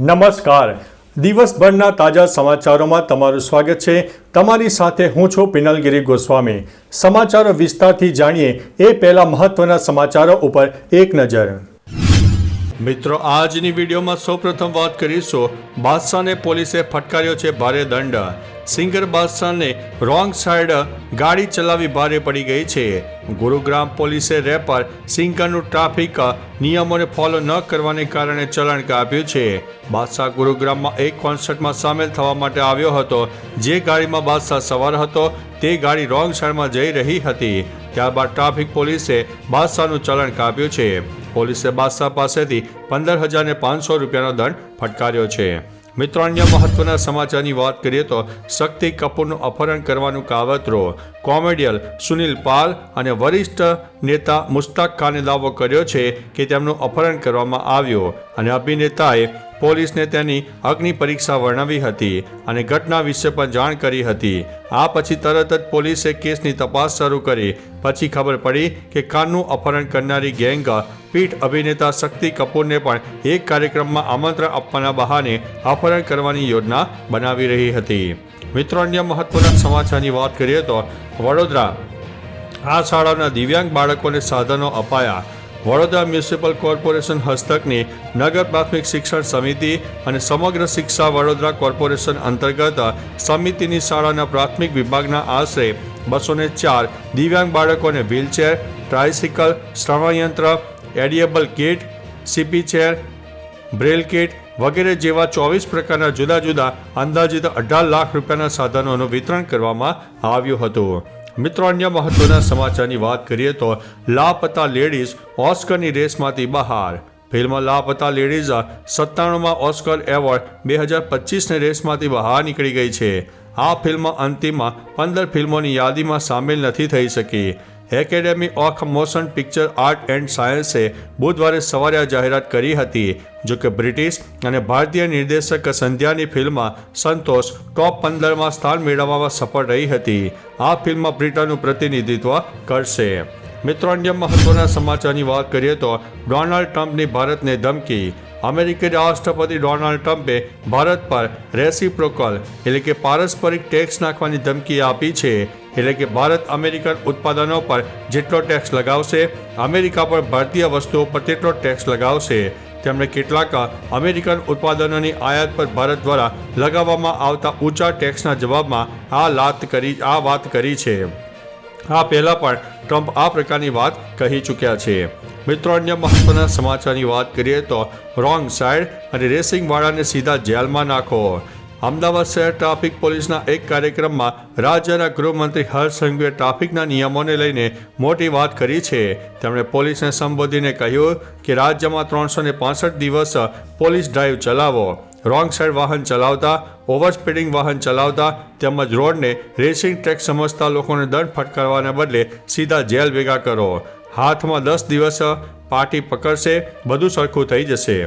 નમસ્કાર. દિવસભરના તાજા સમાચારોમાં તમારું સ્વાગત છે. તમારી સાથે હું છું પિનલગીરી ગોસ્વામી. સમાચારો વિસ્તારથી જાણીએ એ પહેલા મહત્વના સમાચારો ઉપર એક નજર. મિત્રો, આજની વિડીયોમાં સૌપ્રથમ વાત કરીશું. બાદશાહને પોલીસે ફટકાર્યો છે ભારે દંડ. સિંગર બાદશાહને રોંગ સાઈડ ગાડી ચલાવી ભારે પડી ગઈ છે. ગુરુગ્રામ પોલીસે રેપર સિંગરનું ટ્રાફિક નિયમોને ફોલો ન કરવાને કારણે ચલણ કાપ્યું છે. બાદશાહ ગુરુગ્રામમાં એક કોન્સર્ટમાં સામેલ થવા માટે આવ્યો હતો. જે ગાડીમાં બાદશાહ સવાર હતો, તે ગાડી રોંગ સાઈડમાં જઈ રહી હતી. ત્યારબાદ ટ્રાફિક પોલીસે બાદશાહનું ચલણ કાપ્યું છે. પોલીસે બાદશાહ પાસેથી પંદર હજાર ને પાંચસો રૂપિયાનો દંડ ફટકાર્યો છે. મિત્રો અન્ય મહત્વના સમાચારની વાત કરીએ તો શક્તિ કપૂરનું અપહરણ કરવાનું કાવતરો કોમેડિયલ સુનિલ પાલ અને વરિષ્ઠ નેતા મુસ્તાક ખાને દાવો કર્યો છે કે તેમનું અપહરણ કરવામાં આવ્યું. અને અભિનેતાએ પોલીસને તેની અગ્નિ પરીક્ષા વર્ણવી હતી અને ઘટના વિશે પણ જાણ કરી હતી. આ પછી તરત જ પોલીસે કેસની તપાસ શરૂ કરી. પછી ખબર પડી કે કાનનું અપહરણ કરનારી ગેંગ પીઠ અભિનેતા શક્તિ કપૂરને પણ એક કાર્યક્રમમાં આમંત્રણ આપવાના બહાને અપહરણ કરવાની યોજના બનાવી રહી હતી. મિત્રો, અન્ય મહત્વના સમાચારની વાત કરીએ તો વડોદરા. આ શાળાના દિવ્યાંગ બાળકોને સાધનો અપાયા. વડોદરા મ્યુનિસિપલ કોર્પોરેશન હસ્તકની નગર પ્રાથમિક શિક્ષણ સમિતિ અને સમગ્ર શિક્ષા વડોદરા કોર્પોરેશન અંતર્ગત સમિતિની શાળાના પ્રાથમિક વિભાગના આશરે બસો ને ચાર દિવ્યાંગ બાળકોને વ્હીલચેર, ટ્રાયસિકલ, શ્રવણયંત્ર, એડિયેબલ kit, CP chair, braille kit વગેરે જેવા ચોવીસ પ્રકારના જુદા જુદા અંદાજિત અઢાર લાખ રૂપિયાના સાધનોનું વિતરણ કરવામાં આવ્યું હતું. મિત્રો, અન્ય મહત્વના સમાચારની વાત કરીએ તો લાપતા લેડીઝ ઓસ્કરની રેસમાંથી બહાર. ફિલ્મ લાપતા લેડીઝ સત્તાણુંમાં ઓસ્કર એવોર્ડ બે હજાર પચીસની રેસમાંથી બહાર નીકળી ગઈ છે. આ ફિલ્મ અંતિમમાં પંદર ફિલ્મોની યાદીમાં સામેલ નથી થઈ શકી. Academy of motion picture art and સાયન્સે બુધવારે સવારે આ જાહેરાત કરી હતી, જો કે બ્રિટિશ અને ભારતીય નિર્દેશક સંધ્યાની ફિલ્મ સંતોષ ટોપ પંદરમાં સ્થાન મેળવવામાં સફળ રહી હતી. આ ફિલ્મ બ્રિટનનું પ્રતિનિધિત્વ કરશે. મિત્રો, અન્ય મહત્વના સમાચારની વાત કરીએ તો ડોનાલ્ડ ટ્રમ્પની ભારતને ધમકી. અમેરિકી રાષ્ટ્રપતિ ડોનાલ્ડ ટ્રમ્પે ભારત પર રેસિપ્રોકલ એટલે કે પારસ્પરિક ટેક્સ નાખવાની ધમકી આપી છે. એટલે કે ભારત અમેરિકન ઉત્પાદનો પર જેટલો ટેક્સ લગાવશે, અમેરિકા પર ભારતીય વસ્તુઓ પર તેટલો ટેક્સ લગાવશે. તેમણે કેટલાક અમેરિકન ઉત્પાદનોની આયાત પર ભારત દ્વારા લગાવવામાં આવતા ઊંચા ટેક્સના જવાબમાં આ લાત કરી, આ વાત કરી છે. આ પહેલાં પણ ટ્રમ્પ આ પ્રકારની વાત કહી ચૂક્યા છે. મિત્રો, અન્ય મહત્વના સમાચારની વાત કરીએ તો રોંગ સાઈડ અને રેસિંગવાળાને સીધા જેલમાં નાખો. અમદાવાદ શહેર ટ્રાફિક પોલીસના એક કાર્યક્રમમાં રાજ્યના ગૃહમંત્રી હર્ષ સંઘવીએ ટ્રાફિકના નિયમોને લઈને મોટી વાત કરી છે. તેમણે પોલીસને સંબોધીને કહ્યું કે રાજ્યમાં ત્રણસો ને દિવસ પોલીસ ડ્રાઈવ ચલાવો. રોંગ સાઈડ વાહન ચલાવતા, ઓવરસ્પીડિંગ વાહન ચલાવતા તેમજ રોડને રેસિંગ ટ્રેક સમજતા લોકોને દંડ ફટકારવાને બદલે સીધા જેલ ભેગા કરો. હાથમાં દસ દિવસ પાર્ટી પકડશે, બધું સરખું થઈ જશે.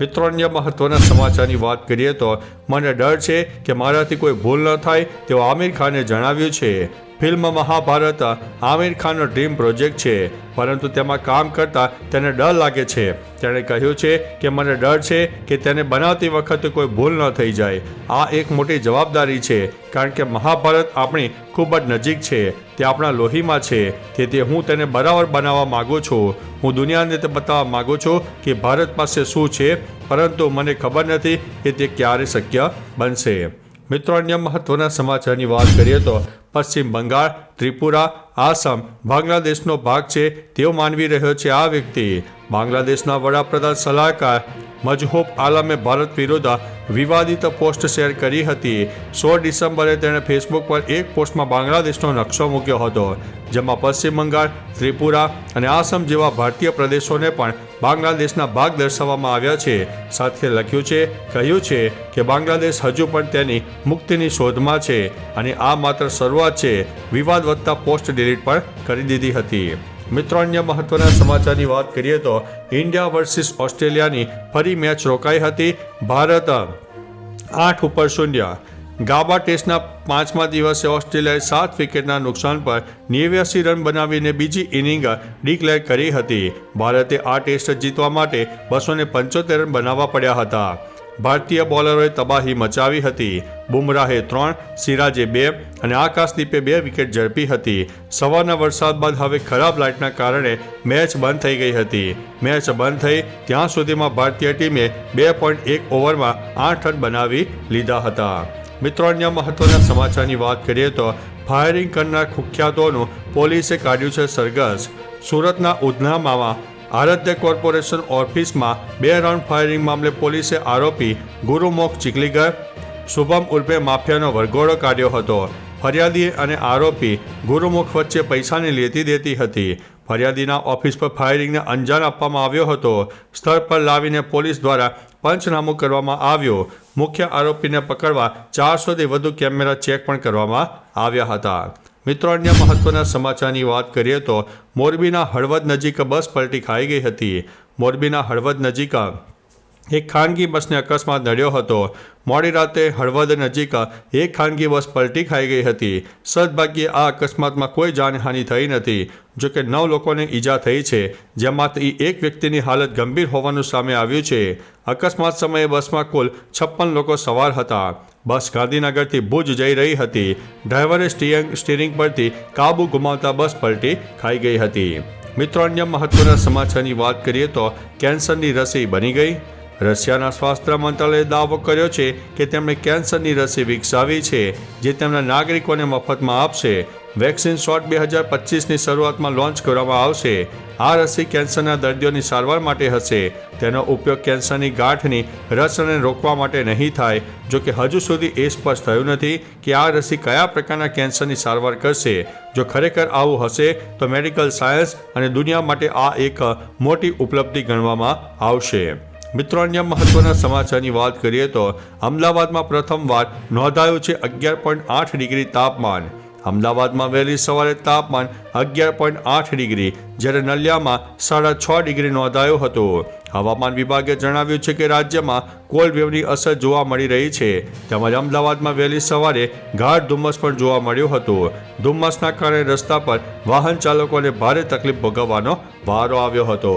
મિત્રો અન્ય મહત્વના સમાચારની વાત કરીએ તો મને ડર છે કે મારાથી કોઈ ભૂલ ન થાય તેવું આમિર ખાને જણાવ્યું છે. ફિલ્મ મહાભારત આમિર ખાનનો ડ્રીમ પ્રોજેક્ટ છે, પરંતુ તેમાં કામ કરતા તેને ડર લાગે છે. તેણે કહ્યું છે કે મને ડર છે કે તેને બનાવતી વખતે કોઈ ભૂલ ન થઈ જાય. આ એક મોટી જવાબદારી છે, કારણ કે મહાભારત આપણી ખૂબ જ નજીક છે. તે આપણા લોહીમાં છે. તેથી હું તેને બરાબર બનાવવા માગું છું. હું દુનિયાને તે બતાવવા માગું છું કે ભારત પાસે શું છે, પરંતુ મને ખબર નથી કે તે ક્યારે શક્ય બનશે. મિત્રો, અન્ય મહત્વના સમાચારની વાત કરીએ તો પશ્ચિમ બંગાળ, ત્રિપુરા, આસામ બાંગ્લાદેશનો ભાગ છે તેવો માનવી રહ્યો છે આ વ્યક્તિ. બાંગ્લાદેશના વડાપ્રધાન સલાહકાર મજહૂબ આલમે ભારત વિરોધા વિવાદિત પોસ્ટ શેર કરી હતી. સોળ ડિસેમ્બરે તેણે ફેસબુક પર એક પોસ્ટમાં બાંગ્લાદેશનો નકશો મૂક્યો હતો, જેમાં પશ્ચિમ બંગાળ, ત્રિપુરા અને આસામ જેવા ભારતીય પ્રદેશોને પણ બાંગ્લાદેશના ભાગ દર્શાવવામાં આવ્યા છે. સાથે લખ્યું છે, કહ્યું છે કે બાંગ્લાદેશ હજુ પણ તેની મુક્તિની શોધમાં છે અને આ માત્ર શરૂઆત છે. વિવાદ વધતા પોસ્ટ ડિલીટ પણ કરી દીધી હતી. મિત્રો, અન્ય મહત્વના સમાચારની વાત કરીએ તો ઇન્ડિયા વર્સિસ ઓસ્ટ્રેલિયાની ફરી મેચ રોકાઈ હતી. ભારત આઠ ઉપર શૂન્ય. ગાબા ટેસ્ટના પાંચમા દિવસે ઓસ્ટ્રેલિયાએ સાત વિકેટના નુકસાન પર નેવ્યાસી રન બનાવીને બીજી ઇનિંગ ડિક્લેર કરી હતી. ભારતે આ ટેસ્ટ જીતવા માટે બસો પંચોતેર રન બનાવવા પડ્યા હતા. ભારતીય બોલરોએ તબાહી મચાવી હતી. બુમરાહે ત્રણ, સિરાજે બે અને આકાશદીપે બે વિકેટ ઝડપી હતી. સવારના વરસાદ બાદ હવે ખરાબ લાઇટના કારણે મેચ બંધ થઈ ગઈ હતી. મેચ બંધ થઈ ત્યાં સુધીમાં ભારતીય ટીમે બે પોઈન્ટ એક ઓવરમાં આઠ રન બનાવી લીધા હતા. મિત્રો, અન્ય મહત્વના સમાચારની વાત કરીએ તો ફાયરિંગ કરનાર કુખ્યાતોનું પોલીસે કાઢ્યું છે સરઘસ. સુરતના ઉધનામાં આરાધ્ય કોર્પોરેશન ઓફિસમાં બે રાઉન્ડ ફાયરિંગ મામલે પોલીસે આરોપી ગુરુમોખ ચીખલીગર શુભમ ઉર્ફે માફિયાનો વરઘોડો કાઢ્યો હતો. ફરિયાદી અને આરોપી ગુરુમુખ વચ્ચે પૈસાની લેતી દેતી હતી. ફરિયાદીના ઓફિસ પર ફાયરિંગને અંજામ આપવામાં આવ્યો હતો. સ્થળ પર લાવીને પોલીસ દ્વારા પંચનામું કરવામાં આવ્યું. મુખ્ય આરોપીને પકડવા ચારસોથી વધુ કેમેરા ચેક પણ કરવામાં આવ્યા હતા. મિત્રો, અન્ય મહત્વના સમાચારની વાત કરીએ તો મોરબીના હળવદ નજીક બસ પલટી ખાઈ ગઈ હતી. મોરબીના હળવદ નજીક એક ખાનગી બસને અકસ્માત નડ્યો હતો. મોડી રાતે હળવદ નજીક એક ખાનગી બસ પલટી ખાઈ ગઈ હતી. સદભાગ્યે આ અકસ્માતમાં કોઈ જાનહાનિ થઈ નથી. જો કે નવ લોકોને ઈજા થઈ છે જેમાંથી એક વ્યક્તિની હાલત ગંભીર હોવાનું સામે આવ્યું છે. અકસ્માત સમયે બસમાં કુલ છપ્પન લોકો સવાર હતા. બસ ગાંધીનગરથી ભુજ જઈ રહી હતી. ડ્રાઈવરે સ્ટીયરિંગ સ્ટીરિંગ પરથી કાબુ ગુમાવતા બસ પલટી ખાઈ ગઈ હતી. મિત્રો, અન્ય મહત્વના સમાચારની વાત કરીએ તો કેન્સરની રસી બની ગઈ. રશિયાના સ્વાસ્થ્ય મંત્રાલયે દાવો કર્યો છે કે તેમણે કેન્સરની રસી વિકસાવી છે, જે તેમના નાગરિકોને મફતમાં આપશે. વેક્સિન શોટ બે હજાર પચીસની શરૂઆતમાં લોન્ચ કરવામાં આવશે. આ રસી કેન્સરના દર્દીઓની સારવાર માટે હશે. તેનો ઉપયોગ કેન્સરની ગાંઠની રસને રોકવા માટે નહીં થાય, જો કે હજુ સુધી એ સ્પષ્ટ થયું નથી કે આ રસી કયા પ્રકારના કેન્સરની સારવાર કરશે. જો ખરેખર આવું હશે, તો મેડિકલ સાયન્સ અને દુનિયા માટે આ એક મોટી ઉપલબ્ધિ ગણવામાં આવશે. મિત્રો, અન્ય મહત્વના સમાચારની વાત કરીએ તો અમદાવાદમાં પ્રથમવાર નોંધાયું છે અગિયાર પોઈન્ટ આઠ ડિગ્રી તાપમાન. અમદાવાદમાં વહેલી સવારે તાપમાન અગિયાર પોઈન્ટ આઠ ડિગ્રી, જ્યારે નલિયામાં સાડા છ ડિગ્રી નોંધાયું હતું. હવામાન વિભાગે જણાવ્યું છે કે રાજ્યમાં કોલ્ડ વેવની અસર જોવા મળી રહી છે. તેમજ અમદાવાદમાં વહેલી સવારે ગાઢ ધુમ્મસ પણ જોવા મળ્યું હતું. ધુમ્મસના કારણે રસ્તા પર વાહન ચાલકોને ભારે તકલીફ ભોગવવાનો વારો આવ્યો હતો.